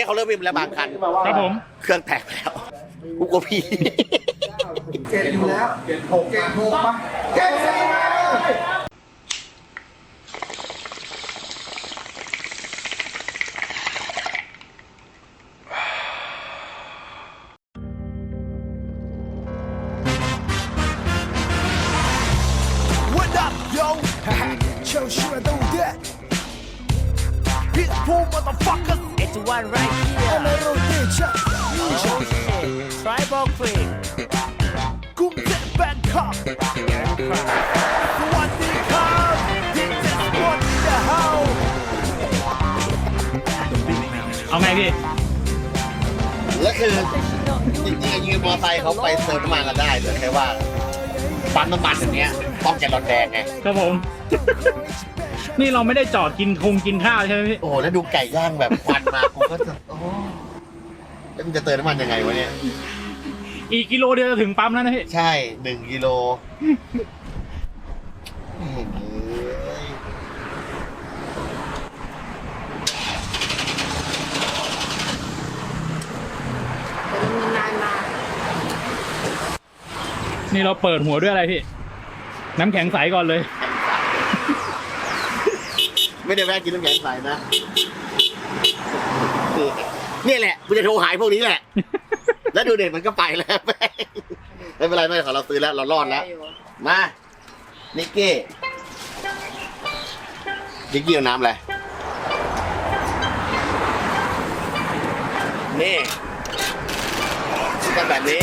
กี้เขาเริ่มวิ่งแล้วบางคัน ครับผม เครื่องแตกแล้วกูกลัวพี่เจ็ดอยู่แล้วเจ็ดหกเจ็ดหกปะเจ็ดสี่ What แล้วคือจริงๆยืมมอเตอร์ไซค์เขาไปเติมน้ำมันกันได้แต่แค่ว่าปั๊มน้ำมันอย่างเงี้ยต้องแกลลอนแดงไงครับผม นี่เราไม่ได้จอดกินคงกินข้าวใช่ไหมพี่ โอ้โหแล้วดูไก่ย่างแบบควันมากูก็จะโอ้แล้วมันจะเติมน้ำมันยังไงวะเนี่ย อีกกิโลเดียวจะถึงปั๊มแล้วนะพี่ ใช่หนึ่งกิโล นี่เราเปิดหัวด้วยอะไรพี่ น้ำแข็งใสก่อนเลย ไม่ได้แวะกินน้ำแข็งใสนะนี่แหละกูจะโทรหายพวกนี้แหละ แล้วดูเด็กมันก็ไปแล้วไม่เป็นไรไม่เป็นไรของเราซื้อแล้วเรารอดแล้ว มานิกกี้นิกกี้เอาน้ำอะไรนี่ซื้อกันแบบนี้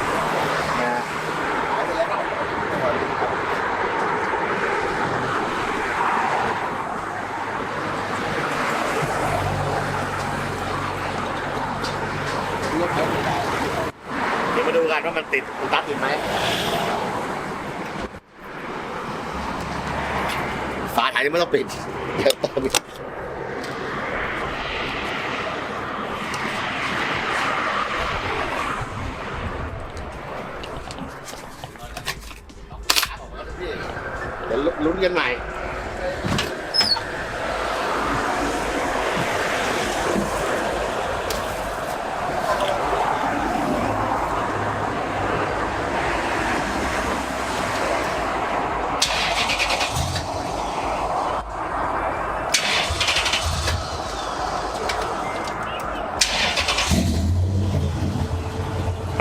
รถเดี๋ยวมาดูกันว่ามันติดตัดติดไหมฝาถ่ายนี่ไม่ต้องปิดเดี๋ยวติมอีกเดี๋ยวลุ้นกันใหม่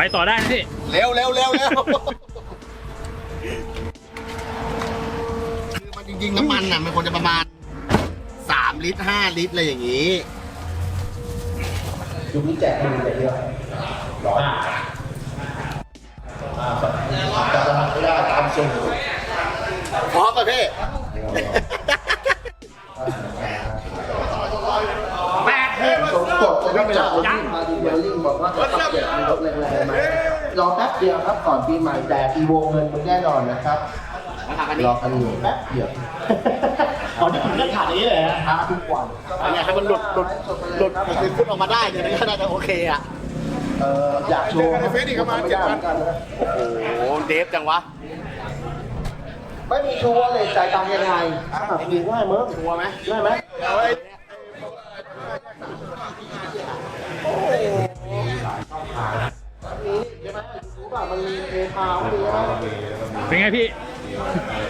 ไปต่อได้นะพี่ เร็วเร็วเร็วเร็วคือมันจริงๆน้ำมันน่ะมันควรจะประมาณสามลิตรห้าลิตรอะไรอย่างนี้พร้อมป่ะพี่สมกดจะได้จากคนที่มาดีเวลลิ่งบอก ว่าจะต้องเปลี่ยนมีรถแรงๆไหมรอแป๊บเดียวครับก่อนปีใหม่แต่อีโวเงินมันแน่นอนนะครับรอกันอยู่แป๊บเดียวอ๋อเดี๋ยวมันก็ขาดอย่างนี้เลยฮะท้าทุกวันอยากให้มันหลุดหลุดหลุดหลุดขึ้นออกมาได้เนี่ยก็น่าจะโอเคอะเอ่ออยากโชว์เฟซอีกประมาณเจ็ดพันกันนะโอ้โหเดฟจังวะไม่มีชัวร์เลยจ่ายตังค์ยังไงอะมีง่ายมั้งชัวร์ไหมได้ไหม มีใช่ไหมรู้ป่ะมันมีเพย์พาวมีใช่ไหมเป็นไงพี่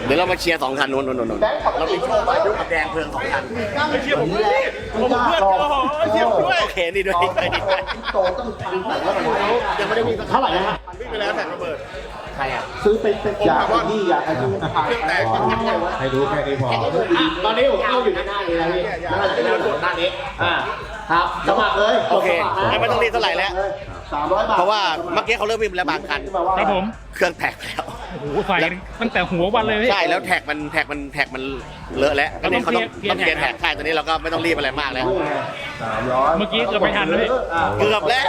เดี๋ยวเรามาเชียร์สองคันนู้นนู้นนู้นแบงค์ขับเรารไปถโชว์ไปดูกับแดงเพลิงสองคันไม่เชื่อผมด้วยผมเพื่อนโอ้โหเชื่อผมด้วยโอเคนี่ด้วยนี่ด้วยนี่ด้วยโตต้องพันแต่แล้วมันไม่รู้ยังไม่ได้มีเท่าไหร่นะฮะวิ่งไปแล้วแต่ระเบิดใครอะซื้อเป็นเป็นอยากไอ้นี่อยากไอ้ที่ขายแตกให้ดูแค่นี้พอตอนนี้ผมเข้าอยู่หน้านี้แล้วพี่หน้านี้หน้านี้อ่าครับสมัครเลยโอเคงั้นไม่ต้องรีบเท่าไหร่แล้ว สามร้อยบาทเพราะว่าเมื่อกี้เขาเริ่มวิ่งแล้วบางคันครับผม เครื่องแตกแล้ว โอ้โหใส่กันตั้งแต่หัววันเลยพี่ ใช่แล้วแท็กมันแท็กมันแท็กมันเลอะแล้วก็เนี่ยเขาต้องเปลี่ยนต้องเปลี่ยนแท็แท็ก กใช่ตอนนี้เราก็ไม่ต้องรีบอะไรมากแล้ว สามร้อยเมื่อกี้เกือบไม่ทันแล้วพี่เกือบแล้ว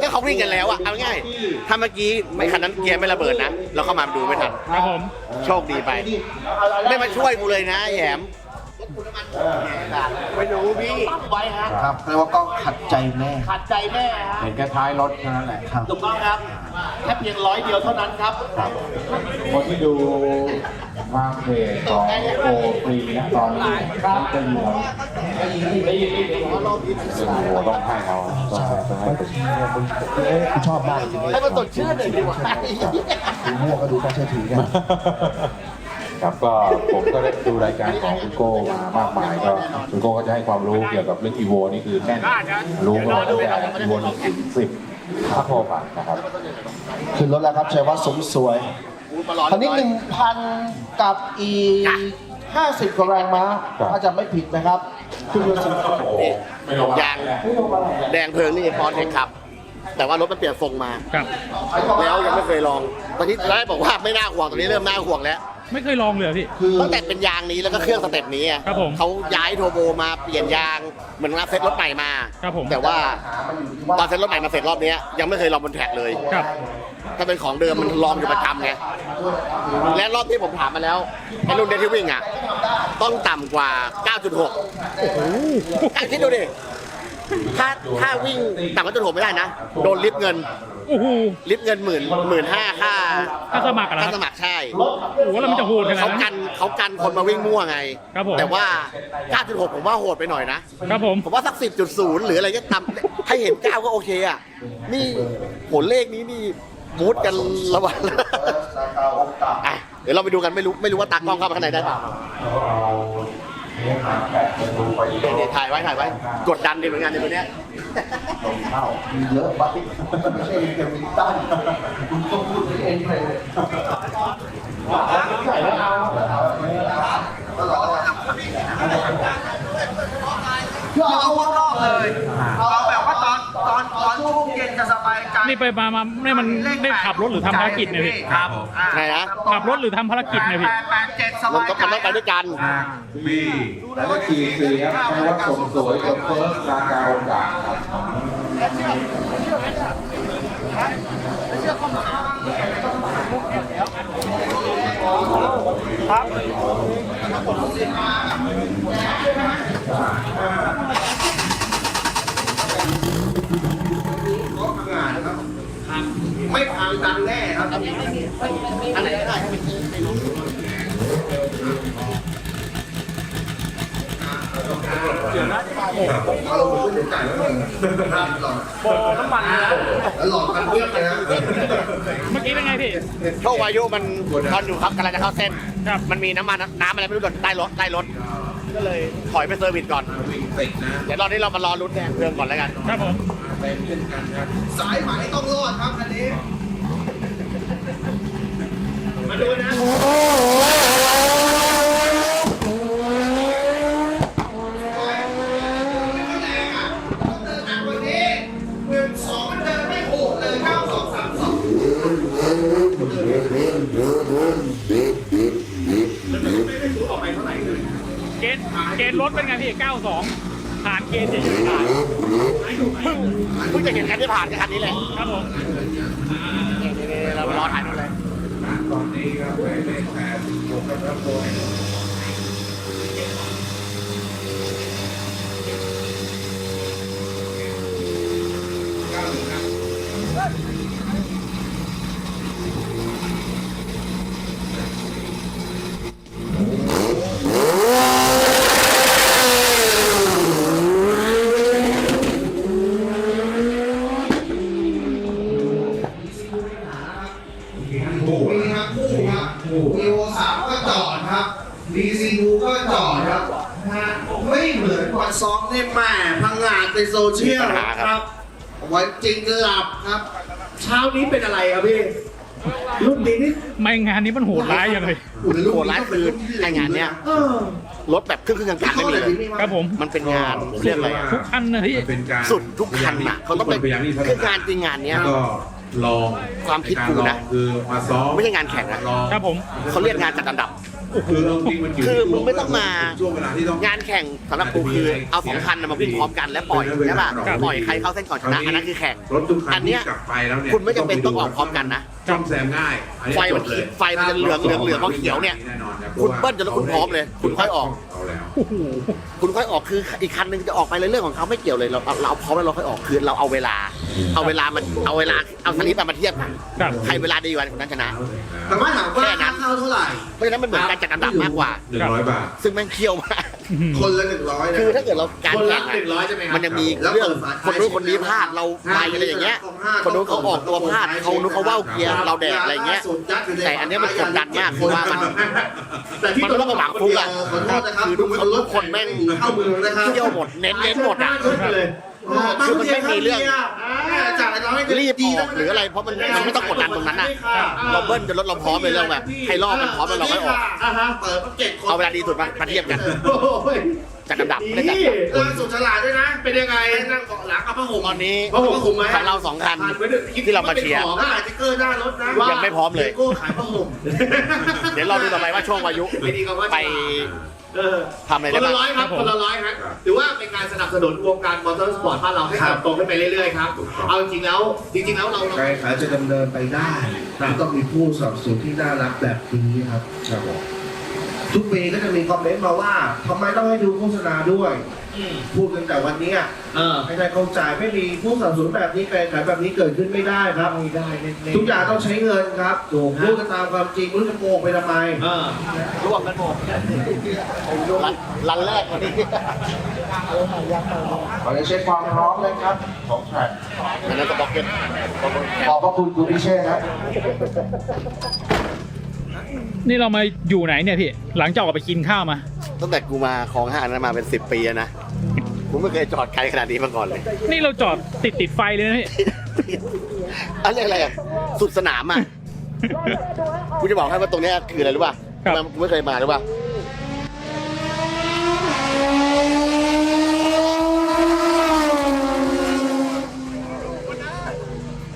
ก็เขาวิ่งกันแล้วอะเอาง่ายๆถ้าเมื่อกี้ไม่คันนั้นเกียร์ไม่ระเบิดนะ เราเข้ามาดูไม่ทัน ครับผม โชคดีไป ไม่มาช่วยกูเลยนะแหยม ไม่รู้พี่ไว้ฮะครับเรียกว่ากล้องขัดใจแม่ขัดใจแม่ฮะเห็นแค่ท้ายรถแค่นั้นแหละครับถูกต้องครับแค่เพียงร้อยเดียวเท่านั้นครับ คนที่ดูทางเพจของโอฟรีนะตอนนี้ครับจะอยู่หัวต้องให้เขาต้องให้ต้องให้คุณชอบมากจริงให้มันสดชื่นหน่อยดีกว่าดูมั่วก็ดูน่าเชื่อถือกัน ครับก็ผมก็ได้ดูรายการของคุณโก้มามากมายก็คุณโก้ก็จะให้ความรู้เกี่ยวกับเรื่องอีโวนี่คือแน่นรู้มาตั้งแต่อีโวหนึ่งถึงสิบถ้าพอผ่านนะครับขึ้นรถแล้วครับชัยวัฒน์สมสวยคันนี้หนึ่งพันกับอีห้าสิบกว่าแรงม้าครับถ้าจะไม่ผิดนะครับขึ้นรถสมสวยยางแดงเพลิงนี่พอเทคครับแต่ว่ารถมันเปลี่ยนทรงมาครับแล้วยังไม่เคยลอง ตอนนี้ได้บอกว่าไม่น่าห่วง ตอนนี้เริ่มน่าห่วงแล้ว ไม่เคยลองเลยเหรอพี่ คือตั้งแต่เป็นยางนี้แล้วก็เครื่องสเต็ปนี้อะครับผมเขาย้ายโทรโบมาเปลี่ยนยางเหมือนมาเซ็ตรถใหม่มา ครับผม แต่ว่ามันอยู่ที่ว่าตอนเซ็ตรถใหม่มาเสร็จรอบเนี้ยยังไม่เคยลองบนแท็กเลย ครับ ถ้าเป็นของเดิมมันลองอยู่ประจำไง และรอบที่ผมถามมาแล้วไอ้รุ่นเดที่วิ่งอะ ต้องต่ำกว่า 9.6โอ้โหคิดดูดิ ถ้าถ้าวิ่งต่ำกว่า9.6ไม่ได้นะ โดนลิฟต์เงิน โอ้โหลิฟต์เงินหมื่นหมื่นห้าค่าค่าสมัครเหรอคค่ารับสมัครใช่ โอ้โหแล้วมันจะโหดขนาดเขานั้น กันเขากันคนมาวิ่งมั่วไง ครับผม แต่ว่า 9.6 ผมว่าโหดไปหน่อยนะ ครับผม ผมว่าสัก 10.0 หรืออะไรก็ต่ำให้เห็น 9 ก็โอเคอะ นี่ผลเลขนี้นี่มูดกันระหว่างราคาโอกาสอะเดี๋ยวเราไปดูกันไม่รู้ไม่รู้ว่าตากล้องเข้าไปข้างในได้เปล่า เดี๋ยวถ่ายไว้ถ่ายไว้ กดดันดีเหมือนกันในตัวเนี้ยมีเยอะไปไม่ใช่เกี่ยวกับตั้นคุณต้องพูดเองเลยใส่แล้วเอาเอาเอาข้างนอบเลย จะสบายใจนี่ไปมามาเนี่ยมันได้ขับรถหรือทำภารกิจเนี่ยพี่ ครับไงนะ ขับรถหรือทำภารกิจเนี่ยพี่ แปดแปดเจ็ดสมันบายก็ใจมันต้องไปด้วยกันบีแล้วก็ทีซีครับใช้ว่าสมสวยกับเฟิร์สราคาโอกาสครับ ไม่พังดังแน่ครับอันไหนก็ได้เอาลงขึ้นจ่ายแล้วหล่อน้ำมันแล้วหล่อกันเพื่อนเลยนะเมื่อกี้เป็นไงพี่โชควายุมันตอนอยู่ครับกำลังจะเข้าเส้น มันมีน้ำมันน้ำอะไรไม่รู้หล่นใต้รถใต้รถ ก็เลยถอยไปเซอร์วิสก่อนเดี๋ยวตอนนี้เรามารอรุ้นแดงเพลิงก่อนแล้วกัน ครับผมสายไหมต้องรอดครับคันนี้ มาดูนะ กณฑ์เกณฑ์รถเป็นไงพี่ 92 ผ่านเกณฑ์เฉยๆผ่านเพิ่งเพิ่งจะเห็นคันที่ผ่านกับคันนี้แหละครับผมนี่ๆๆเรามารอถ่ายนู่นเลย มีครับคู่ครับวีโอสามก็จอดครับดีซีูก็จอดครับนะฮะไม่เหมือนวันซ้อมเนี่ยแม่พังงาดในโซเชียล มีปัญหาครับ ครับ วัน จริงหลับครับ เช้านี้เป็นอะไรครับพี่ รุ่นนี้นี่ไม่งานนี้มันโหดร้ายอย่างเลยโหดร้ายคือไองานเนี้ย เออรถแบบครึ่งครึ่งๆกลางๆไม่มีเลยครับผม มันเป็นงานเรียกอะไรอะทุกคันนะพี่เป็นการสุดทุกคันอะเขาต้องเป็นคืองานจริงงานเนี้ย ก็ลองความคิดกูนะคือมาซ้อมไม่ใช่งานแข่งนะลองครับผมเขาเรียกงานจัดอันดับ คือเอาจริงมันอยู่คือมึงไม่ต้องมา ช่วงเวลาที่ต้อง งานแข่งสำหรับกูคือเอาสองคันน่ะมาวิ่งพร้อมกันแล้วปล่อยใช่ป่ะปล่อยใครเข้าเส้นก่อนชนะอันนั้นคือแข่ง รถทุกคัอันนที่เนี้ยกลับไปแล้วเนี่ยคุณไม่จำเป็นต้องออกพร้อมกันนะ ซ่อมแซมง่ายอันนี้ไฟมันจบเลยไฟมันจะเหลืองเหลืองเหลืองเขียวเนี่ยแน่นอนรับคุณเบิ้ลจนแล้วคุณพร้อมเลยคุณค่อยออก เอาแล้วคุณค่อยออกคืออีกคันหนึงจะออกไปเลยเรื่องของเขาไม่เกี่ยวเลยเราเราเราเอาพร้อมแล้วเราค่อยออกคือเราเอาเวลา เอาเวลามันเอาเวลาเอาสลิปมาเทียบกันครับ ใครเวลาดีกว่าคนนั้นชนะ แต่ว่าถามว่าแค่นั้นค่าเข้าเท่าไหร่ เพราะฉะนั้นมันเหมือนการจัดอันดับมากกว่า หนึ่งร้อยบาท ซึ่งแม่งเคี่ยวมาก คนละหนึ่งร้อยคือถ้าเกิดเราการคนละแข่งหนึ่งร้อยใช่ไหมครับมันยังมีแล้วเรื่องเปิดฝาคนนู้นคนนี้พลาดเราไปอะไรอย่างเงี้ย คนนู้นเขาออกตัวพลาดเขานู้นเขาว่าวเกียร์เราแดกอะไรเงี้ย แต่อันเนี้ยมันกดดันมากคือว่ามัน แต่ที่มันไม่ต้องมาหวังฟุกอะขอโทษนะครับคือทุกคนทุกคนแม่ง เข้ามือนะครับเที่ยวหมดเน้นเน้นหมดอะ เลย คือมันไม่มีเรื่องจากร้อยรีบออกหรืออะไรเพราะมันมันไม่ต้องกดดันตรงนั้นอะเราเบิ้ลจนรถเราพร้อมเลยเรื่องแบบให้รอบมันพร้อมแล้วเราค่อยออกอ่าฮะเปิดเก็ตคนเอาเวลาดีสุดมามาเทียบกันโอ้ย จัดอันดับไม่ได้จัดนี่ล่าสุดฉลาดด้วยนะ เป็นยังไงนั่งเกาะหลังเอาผ้าห่มตอนนี้ผ้าห่มคุมไหมของเราสองคันผ่านไปด้วยที่เรามาเชียร์ป็นของก็ขายสติ๊กเกอร์หน้ารถนะยังไม่พร้อมเลยโก้ขายผ้าห่มเดี๋ยวเราดูต่อไปว่าช่วงวายุไม่ดีกว่าว่าไปเออทำอะไรคได้นละบ้างร้อยครับคนละร้อยครับถือว่าเป็นการสนับสนุนวงการมอเตอร์สปอร์ตบ้านเราให้เติบโตขึ้นไปเรื่อยๆครับ เอาจริงๆแล้ว จริงๆแล้วเราเราการแข่งขันจะดำเนินไปได้ต้องมีผู้สนับสนุนที่น่ารักแบบนี้ครับครับผม ทุกปีก็จะมีคอมเมนต์มาว่าทำไมต้องให้ดูโฆษณาด้วย พูดกันแต่วันเนี้ยเออไม่ได้เข้าใจไม่มีผู้สนับสนุนแบบนี้การแข่งขันแบบนี้เกิดขึ้นไม่ได้ครับ ไม่ได้ทุกอย่างต้องใช้เงินครับพูดกันตามความจริงไม่รู้จะโกงไปทำไม เออร่วมกันหมดรันรันแรกวันนี้ขอเช็คความพร้อมเลยครับของแทร็กอันนั้นก็บล็อกเก็ตขอบพระคุณคุณพิเชษครับ นี่เรามาอยู่ไหนเนี่ยพี่ หลังจากออกไปกินข้าวมา ตั้งแต่กูมาคลองห้านั้นมาเป็นสิบปีแล้วนะกูไม่เคยจอดไกลขนาดนี้มาก่อนเลย นี่เราจอดติดติดไฟเลยนะพี่ อันเรียกอะไรอะสุดสนามอะ กูจะบอกให้ว่าตรงเนี้ยคืออะไรรู้ป่ะครับกูไม่เคยมารู้ป่ะ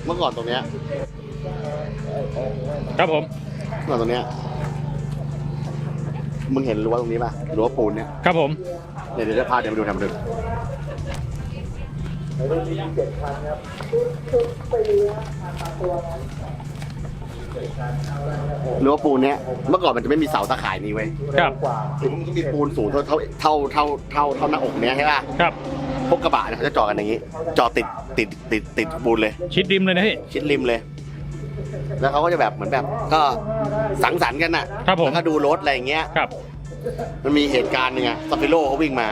เมื่อก่อนตรงเนี้ยครับผม เมื่อก่อนตรงเนี้ย มึงเห็นรั้วตรงนี้ป่ะรั้วปูนเนี่ยครับผมเดี๋ยวเดี๋ยวจะพาเดี๋ยวมาดูทำมาดูรั้วปูนเนี้ยเมื่อก่อนมันจะไม่มีเสาตะข่ายนี้เว้ยครับคือมันก็มีปูนสูงเท่าเท่าเท่าเท่าเท่าเท่าหน้าอกเนี้ยใช่ป่ะครับพวกกระบะเนี่ยเขาจะจอดกันอย่างนี้ จอดติดติดติดติดปูนเลย ชิดริมเลยนะพี่ ชิดริมเลย แล้วเขาก็จะแบบเหมือนแบบก็สังสรรค์กันน่ะครับผม แล้วก็ดูรถอะไรอย่างเงี้ย ครับ มันมีเหตุการณ์หนึงอะซาฟิโลเขาวิ่งมา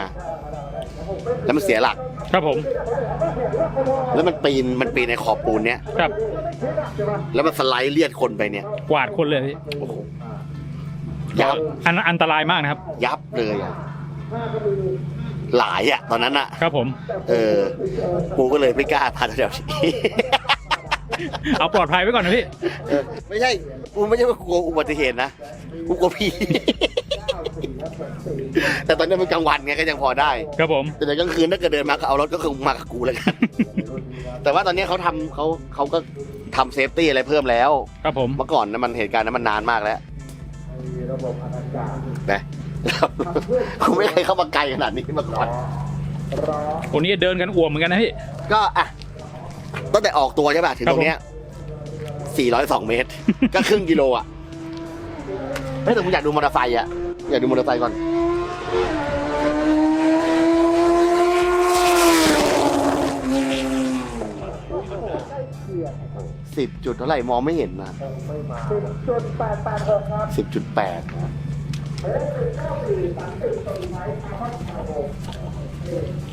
แล้วมันเสียหลัก ครับผม แล้วมันปีนมันปีนในขอบปูนเนี้ยครับ แล้วมันสไลด์เลียดคนไปเนี่ยกวาดคนเลยพี่โอ้โหยับอันอันตรายมากนะครับ ยับเลยอะหลายอะตอนนั้นอะครับผม เออกูก็เลยไม่กล้าพาแถวๆนี้ เอาปลอดภัยไว้ก่อนนะพี่ เออไม่ใช่กูไม่ใช่ว่ากลัวอุบัติเหตุนะกูกลัวผี แต่ตอนนี้มันกลางวันไงก็ยังพอได้ ครับผม แต่ในกลางคืนถ้าเกิดเดินมาก็เอารถก็คงมากับกูแล้วกัน แต่ว่าตอนนี้เขาทำเขาเขาก็ทำเซฟตี้อะไรเพิ่มแล้ว ครับผม เมื่อก่อนนะมันเหตุการณ์นั้นมันนานมากแล้วนะกูไม่เคยเข้ามาไกลขนาดนี้มาก่อน วันนี้เดินกันอ่วมเหมือนกันนะพี่ ก็อะ ตั้งแต่ออกตัวใช่ป่ะถึงตรงเนี้ย402 เมตร ก็ครึ่งกิโลอะเฮ้ยแต่ผมอยากดูมอเตอร์ไซค์อะ อยากดูมอเตอร์ไซค์ก่อน สิบจุดเท่าไหร่มองไม่เห็นนะสิบจุดแปด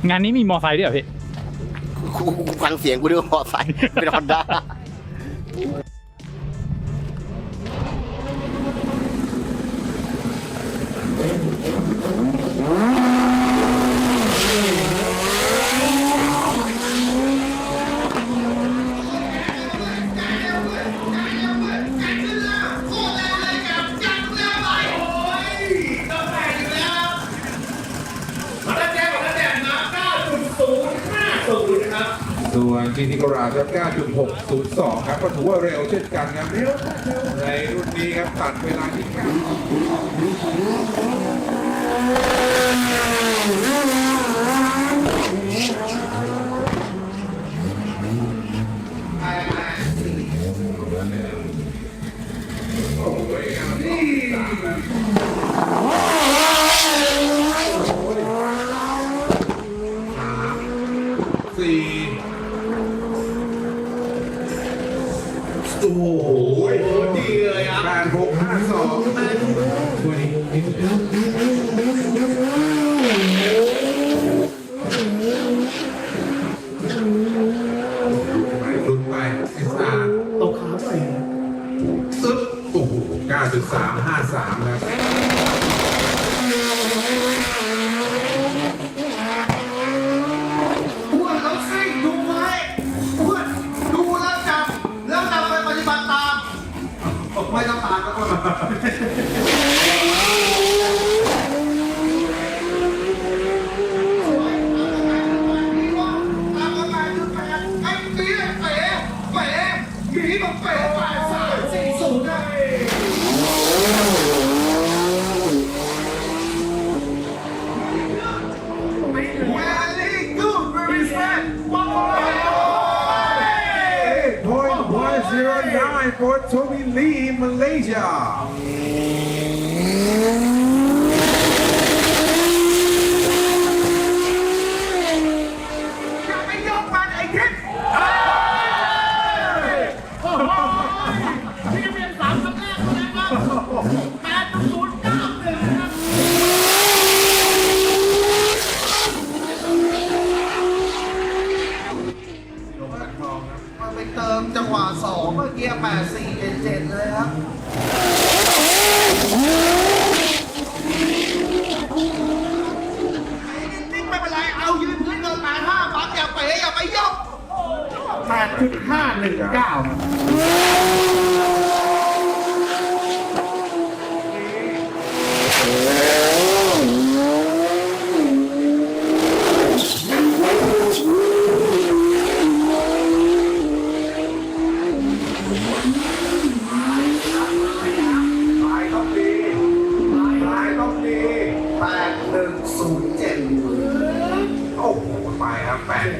งานนี้มีมอไซค์ด้วยเหรอพี่ ฟังเสียงกูด้วยมอเตอไซค์เป็นฮอนด้า สี่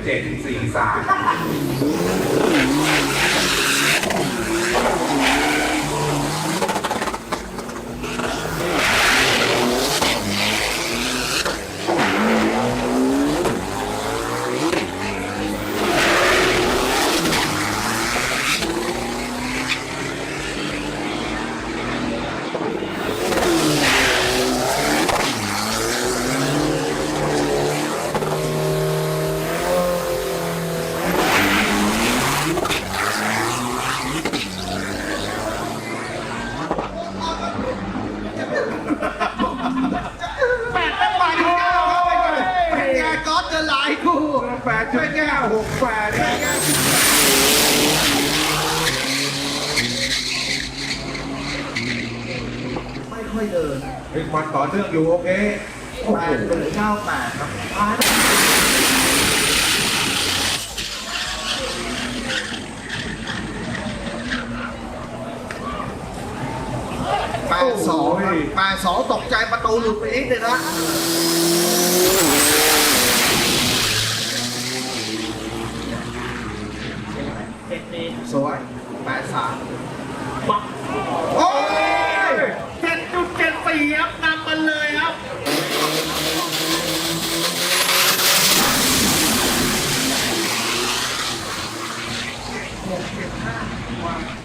ครับแปดเจ็ดสี่สาม แปดเป็นแปดเก้าครับไปก่อนเป็นไงก๊อตเดินหลายคู่ แปดจุดเก้าหกแปด ไม่ค่อยเดิน เป็นวัน ต่อเนื่องอยู่โอเคแปดหนึ่งเก้าแปดครับแปดสองครับแปดสองตกใจประตูหลุดไปนิดเลยนะสวยแปดสามโอ้ยเจ็ดจุดเจ็ดสี่ครับนำมันเลยครับ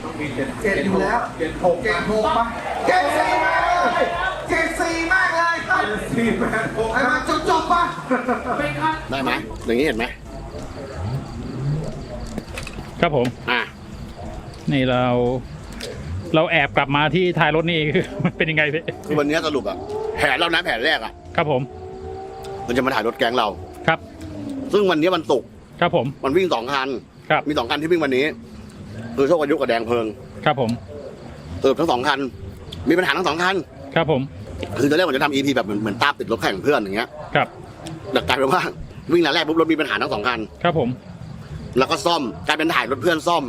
ต้องมี เจ็ดเจ็ดอยู่แล้วเจ็ดหกเจ็ดหกปะเจ็ดสี่มากเลยเจ็ดสี่มากเลยครับสี่แปดหกไอ้มาจุดจบปะได้ไหมอย่างนี้เห็นไหมครับผมอะนี่เรา เราแอบกลับมาที่ท้ายรถนี่คือมันเป็นยังไงพี่คือวันนี้สรุปอะแผนเรานะแผนแรกอะครับผม มันจะมาถ่ายรถแก๊งเราครับ ซึ่งวันนี้มันศุกร์ครับผม มันวิ่งสองคัน ครับ มีสองคันที่วิ่งวันนี้ คือโชคอายุกับแดงเพลิง ครับผมสรุปทั้งสองคัน มีปัญหาทั้งสองคัน ครับผม คือตอนแรกผมจะทำ EP แบบเหมือนเหมือนตามติดรถแข่งเพื่อนอย่างเงี้ยครับ แต่กลายเป็นว่าวิ่งนัดแรกปุ๊บรถมีปัญหาทั้งสองคัน ครับผม แล้วก็ซ่อมกลายเป็นถ่ายรถเพื่อนซ่อม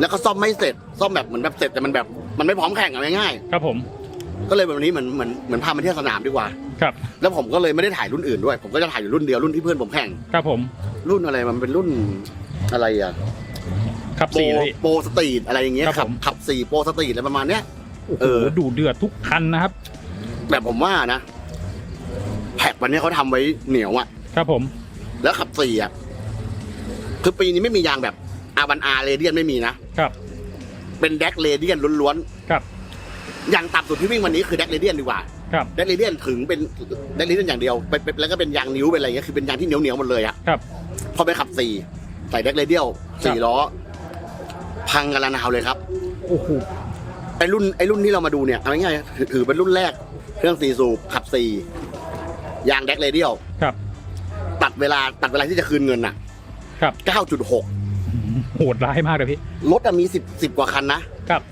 แล้วก็ซ่อมไม่เสร็จ ซ่อมแบบเหมือนแบบเสร็จแต่มันแบบมันไม่พร้อมแข่งอะง่ายครับผม ๆก็เลยวันนี้เหมือนเหมือนเหมือนพามาเที่ยวสนามดีกว่า ครับ แล้วผมก็เลยไม่ได้ถ่ายรุ่นอื่นด้วย ผมก็จะถ่ายอยู่รุ่นเดียวรุ่นที่เพื่อนผมแข่ง ครับผม รุ่นอะไรมันเป็นรุ่นอะไรอะ ขับโปรสี่เลย โปรสตรีทอะไรอย่างเงี้ยครับขับผม ขับสี่โปรสตรีทอะไรประมาณเนี้ย โอ้โหเออ ดูเดือดทุกคันนะครับ แต่ผมว่านะแพ็กวันนี้เขาทำไว้เหนียวอะครับผม แล้วขับสี่อะคือปีนี้ไม่มียางแบบอาวันอาเรเดียนไม่มีนะครับ เป็นแดกเรเดียนล้วนครับๆยางต่ำสุดที่วิ่งวันนี้คือแดกเรเดียนดีกว่าครับ แดกเรเดียนถึงเป็นแดกเรเดียนอย่างเดียวเป็นเป็นแล้วก็เป็นยางนิ้วเป็นอะไรเงี้ยคือเป็นยางที่เหนียวเหนียวๆหมดเลยอะครับ พอไปขับสี่ใส่แดกเรเดียลสี่ล้อ พังกันละนาวเลยครับโอ้โหไอรุ่นไอรุ่นที่เรามาดูเนี่ยเอาง่ายๆถือถือเป็นรุ่นแรก เครื่องสี่สูบขับสี่ยางแดกเรเดียลครับ ตัดเวลาตัดเวลาที่จะคืนเงินน่ะ ครับ 9.6 โหดร้ายมากเลยพี่ รถอะมี 10 10 กว่าคันนะ ครับ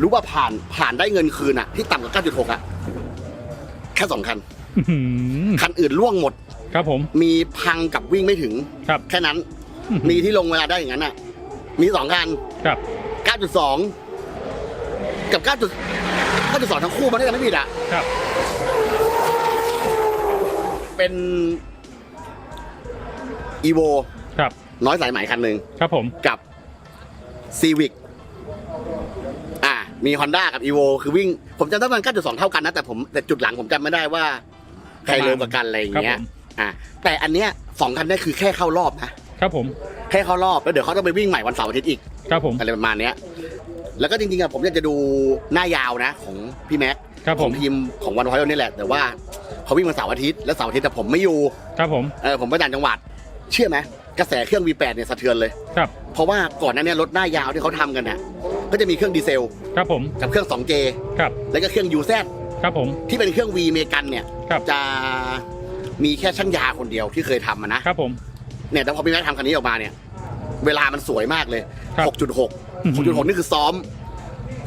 รู้ว่าผ่านผ่านได้เงินคืนอะที่ต่ำกว่า 9.6อะแค่สองคัน อื้อหือคันอื่นล่วงหมด ครับผม มีพังกับวิ่งไม่ถึง ครับ แค่นั้น อื้อหือ มีที่ลงเวลาได้อย่างนั้นอะ มีสองคันครับ 9.2 กับ 9. 9.2 ทั้งคู่มันได้ยังไม่ผิดอะครับ เป็นอีโวครับ น้อยสายไหมคันหนึ่ง ครับผม กับซีวิกอ่า มี Honda กับ Evo คือวิ่ง ผมจำได้ว่ามัน9.2 เท่ากันนะ แต่ผมแต่จุดหลังผมจำไม่ได้ว่า ใครเร็วกว่ากันอะไรอย่างเงี้ยอ่า แต่อันเนี้ยสองคันเนี้คือแค่เข้ารอบนะ ครับผมแค่เข้ารอบแล้วเดี๋ยวเขาต้องไปวิ่งใหม่วันเสาร์อาทิตย์อีกครับผม อะไรประมาณเนี้ย แล้วก็จริงๆอะผมอยากจะดูหน้ายาวนะ ของพี่แม็กครับขผองมทีมของวันไฟนี่แหละ แต่ว่าเขาวิ่งวันเสาร์อาทิตย์แล้วเสาร์อาทิตย์แต่ผมไม่อยู่ครับผม เออผมไปต่างจังหวัด เชื่อไหมกระแสเครื่อง V8 เนี่ยสะเทือนเลย ครับ เพราะว่าก่อนหน้าเนี้รถหน้ายาวที่เขาทำกันเนี่ยก็จะมีเครื่องดีเซลครับผม กับเครื่อง 2J ครับ แล้วก็เครื่อง UZ ครับผม ที่เป็นเครื่อง V เมกันเนี่ยครับ จะมีแค่ช่างยาคนเดียวที่เคยทำอะนะ ครับผม เนี่ยแต่พอพี่แม็กทำคันนี้ออกมาเนี่ย เวลามันสวยมากเลย ครับ 6.6อือหือ6.6 นี่คือซ้อม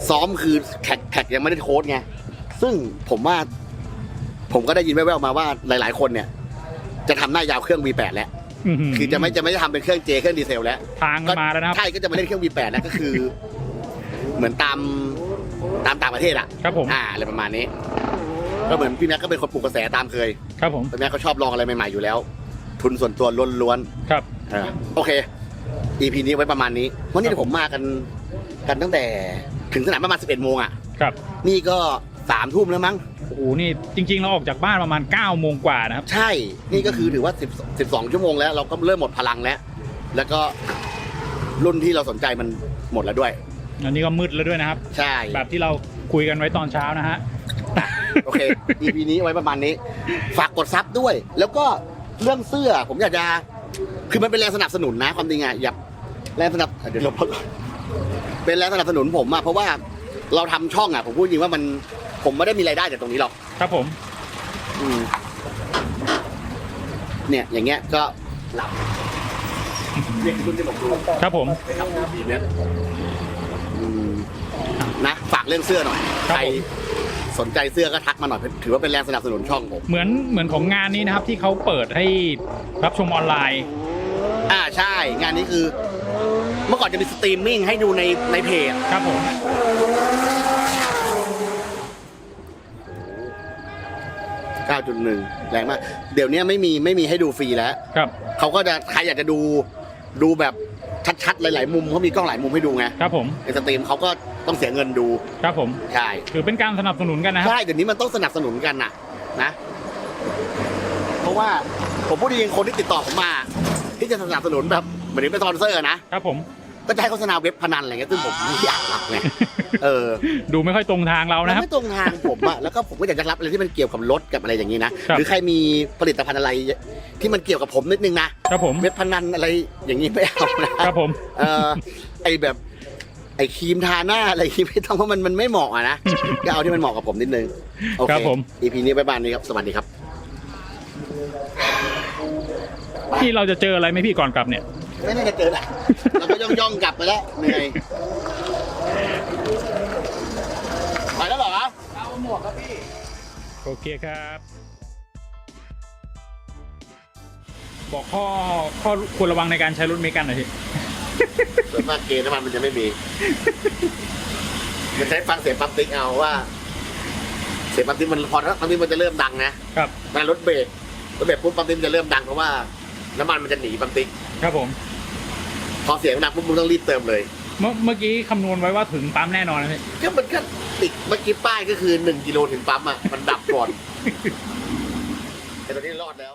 ซ้อมคือแท็กแท็กยังไม่ได้โค้ดไง ซึ่งผมว่า ผมก็ได้ยินแว่วๆมาว่าหลาย ๆ คนเนี่ย จะทำหน้ายาวเครื่อง V8 แล้วอื้อหืคือจะไม่จะไม่ได้ทำเป็นเครื่อง J เครื่องดีเซลแล้ว ทางมาแล้วนะครับ ใช่ก็จะมาเล่นเครื่อง V8 แล้วก็คือ เหมือนตามตามต่างประเทศอะครับผม อ่าอะไรประมาณนี้ ก็เหมือนพี่แม็กก็เป็นคนปลุกกระแสตามเคยครับผม พี่แม็กเขาชอบลองอะไรใหม่ๆอยู่แล้ว ทุนส่วนตัวล้วนครับ ๆอ่าโอเค EP นี้ไว้ประมาณนี้วันนี้ผมมากัน กันตั้งแต่ถึงสนามประมาณ 11โมงอะ ครับ นี่ก็สามทุ่มแล้วมั้ง โอ้โห นี่จริง ๆ เราออกจากบ้านประมาณ9โมงกว่านะครับ ใช่ นี่ก็คือถือว่า10 12 ชั่วโมงแล้ว เราก็เริ่มหมดพลังแล้ว แล้วก็รุ่นที่เราสนใจมันหมดแล้วด้วย อันนี้ก็มืดแล้วด้วยนะครับ ใช่ แบบที่เราคุยกันไว้ตอนเช้านะฮะ โอเค EP นี้ไว้ประมาณนี้ ฝากกดซับด้วย แล้วก็ เรื่องเสื้อผมอยากจะคือมันเป็นแรงสนับสนุนนะความจริงอะอย่าแรงสนับเดี๋ยวลบก่อนเป็นแรงสนับสนุนผมอะเพราะว่าเราทำช่องอะผมพูดจริงว่ามันผมไม่ได้มีรายได้จากตรงนี้หรอกครับผมอืมเนี่ย อย่างเงี้ยก็หลับเนี่ยคือรุ่นที่ผมดูครับผมครับเนี่ยอืมนะฝากเรื่องเสื้อหน่อยครับใครผม สนใจเสื้อก็ทักมาหน่อยถือว่าเป็นแรงสนับสนุนช่องผมเหมือนเหมือนของงานนี้นะครับที่เขาเปิดให้รับชมออนไลน์ อ่าใช่งานนี้คือ เมื่อก่อนจะมีสตรีมมิ่งให้ดูในในเพจครับผม 9.1 แรงมาก เดี๋ยวนี้ไม่มีไม่มีให้ดูฟรีแล้ว ครับ เขาก็จะใครอยากจะดูดูแบบชัดๆ หลาย ๆ มุมเขามีกล้องหลายมุมให้ดูไง ครับผม ในสตรีมเขาก็ ต้องเสียเงินดูครับผมใช่ถือเป็นการสนับสนุนกันนะครับ ใช่เดี๋ยวนี้มันต้องสนับสนุนกันน่ะนะ เพราะว่าผมพูดจริงๆคนที่ติดต่อผมมา ที่จะสนับสนุนแบบเหมือนเป็นสปอนเซอร์นะครับผม ก็จะให้โฆษณาเว็บพนันอะไรเงี้ยซึ่งผมไม่อยากรับไงเออ ดูไม่ค่อยตรงทางเรามันนะครับ ไม่ตรงทางผมอะ แล้วก็ผมก็อยากจะรับอะไรที่มันเกี่ยวกับรถกับอะไรอย่างนี้นะ ครับ หรือใครมีผลิตภัณฑ์อะไรที่มันเกี่ยวกับผมนิดนึงนะ ครับผมเว็บพนันอะไรอย่างนี้ไม่เอานะครับผม เออไอแบบ ไอครีมทาหน้าอะไรอย่างนี้ไม่ต้องเพราะมันมันไม่เหมาะอะนะ ก็เอาที่มันเหมาะกับผมนิดนึง โอเค ครับผม EP นี้ไปบ้านนี้ครับ สวัสดีครับที่เราจะเจออะไรไหมพี่ก่อนกลับเนี่ย ไม่น่าจะเจอแหละเราก็ย่องย่องๆกลับไปแล้วเหนื่อยไปแล้วเหรอ โอเคครับ บอกข้อข้อควรระวังในการใช้รถเมกันหน่อยพี่ ส่วนมากเกณฑ์น้ำมันมันจะไม่มี มันใช้ฟังเสียงปั๊มติ๊กเอาว่า เสียงปั๊มติ๊กมันพอปั๊มติ๊กมันจะเริ่มดังนะครับ เวลารถเบรกรถเบรกปุ๊บปั๊มติ๊กมันจะเริ่มดังเพราะว่าน้ำมันมันจะหนีปั๊มติ๊กครับผม พอเสียงดังปุ๊บมึงต้องรีบเติมเลย เมื่อเมื่อกี้คำนวณไว้ว่าถึงปั๊มแน่นอนนะพี่ ก็มันก็ติดเมื่อกี้ป้ายก็คือหนึ่งกิโลถึงปั๊มอะมันดับก่อน แต่ตอนนี้รอดแล้ว